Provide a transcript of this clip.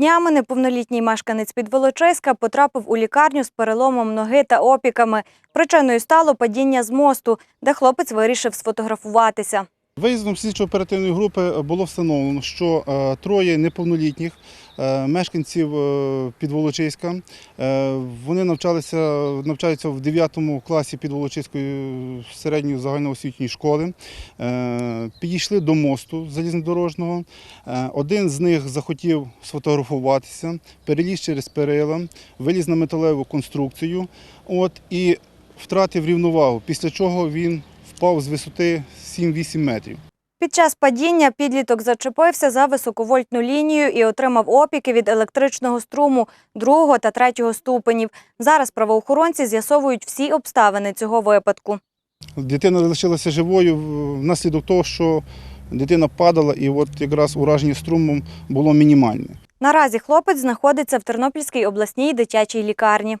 Днями неповнолітній мешканець Підволочиська потрапив у лікарню з переломом ноги та опіками. Причиною стало падіння з мосту, де хлопець вирішив сфотографуватися. Виїздом слідчо-оперативної групи було встановлено, що е, троє неповнолітніх е, мешканців е, Підволочиська, е, вони навчалися, навчаються в 9 класі Підволочиської середньої загальноосвітньої школи, е, підійшли до мосту залізнодорожного. Е, Один з них захотів сфотографуватися, переліз через перила, виліз на металеву конструкцію. От, і втратив рівновагу, після чого він впав з висоти 7-8 метрів. Під час падіння підліток зачепився за високовольтну лінію і отримав опіки від електричного струму другого та третього ступенів. Зараз правоохоронці з'ясовують всі обставини цього випадку. Дитина залишилася живою внаслідок того, що дитина падала, і от якраз ураження струмом було мінімальне. Наразі хлопець знаходиться в Тернопільській обласній дитячій лікарні.